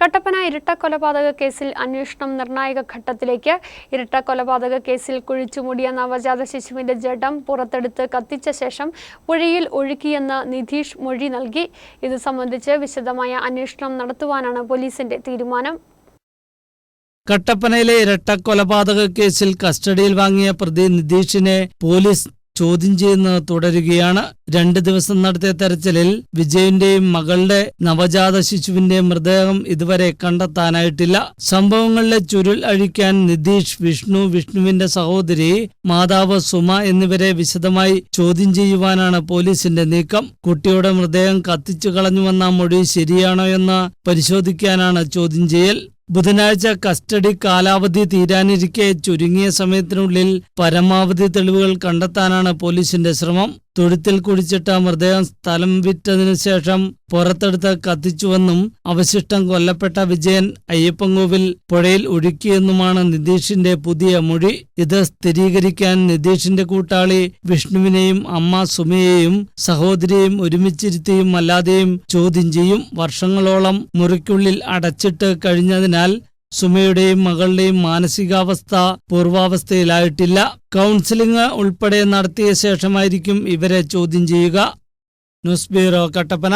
കട്ടപ്പന ഇരട്ട കൊലപാതക കേസിൽ അന്വേഷണം നിർണായക ഘട്ടത്തിലേക്ക്. ഇരട്ട കൊലപാതക കേസിൽ കുഴിച്ചുമൂടിയ നവജാത ശിശുവിന്റെ ജഡം പുറത്തെടുത്ത് കത്തിച്ച ശേഷം പുഴയിൽ ഒഴുക്കിയെന്ന് നിധീഷ് മൊഴി നൽകി. ഇത് സംബന്ധിച്ച് വിശദമായ അന്വേഷണം നടത്തുവാനാണ് പോലീസിന്റെ തീരുമാനം. കട്ടപ്പനയിലെ ഇരട്ട കൊലപാതക കേസിൽ കസ്റ്റഡിയിൽ വാങ്ങിയ പ്രതി നിധീഷിനെ പോലീസ് ചോദ്യം ചെയ്യുന്നത് തുടരുകയാണ്. രണ്ട് ദിവസം നടത്തിയ തെരച്ചിലിൽ വിജയന്റെയും മകളുടെ നവജാത ശിശുവിന്റെയും മൃതദേഹം ഇതുവരെ കണ്ടെത്താനായിട്ടില്ല. സംഭവങ്ങളിലെ ചുരുൾ അഴിക്കാൻ നിതീഷ് വിഷ്ണു വിഷ്ണുവിന്റെ സഹോദരി മാതാവ് സുമ എന്നിവരെ വിശദമായി ചോദ്യം ചെയ്യുവാനാണ് പോലീസിന്റെ നീക്കം. കുട്ടിയുടെ മൃതദേഹം കത്തിച്ചു കളഞ്ഞുവെന്ന മൊഴി ശരിയാണോ എന്ന് പരിശോധിക്കാനാണ് ചോദ്യം ചെയ്യൽ. ബുധനാഴ്ച കസ്റ്റഡി കാലാവധി തീരാനിരിക്കെ ചുരുങ്ങിയ സമയത്തിനുള്ളിൽ പരമാവധി തെളിവുകൾ കണ്ടെത്താനാണ് പോലീസിന്റെ ശ്രമം. തൊഴുത്തിൽ കുഴിച്ചിട്ട മൃതദേഹം സ്ഥലം വിറ്റതിനു ശേഷം പുറത്തെടുത്ത് കത്തിച്ചുവെന്നും അവശിഷ്ടം കൊല്ലപ്പെട്ട വിജയൻ അയ്യപ്പൻകോവിൽ പുഴയിൽ ഒഴുക്കിയെന്നുമാണ് നിതീഷിന്റെ പുതിയ മൊഴി. ഇത് സ്ഥിരീകരിക്കാൻ നിതീഷിന്റെ കൂട്ടാളി വിഷ്ണുവിനെയും അമ്മ സുമയെയും സഹോദരിയെയും ഒരുമിച്ചിരുത്തിയും അല്ലാതെയും ചോദ്യം ചെയ്യും. വർഷങ്ങളോളം മുറിക്കുള്ളിൽ അടച്ചിട്ട് കഴിഞ്ഞതിനാൽ സുമയുടെയും മകളുടെയും മാനസികാവസ്ഥ പൂർവാവസ്ഥയിലായിട്ടില്ല. കൗൺസിലിംഗ് ഉൾപ്പെടെ നടത്തിയ ശേഷമായിരിക്കും ഇവരെ ചോദ്യം ചെയ്യുക. News bureau Kattappana.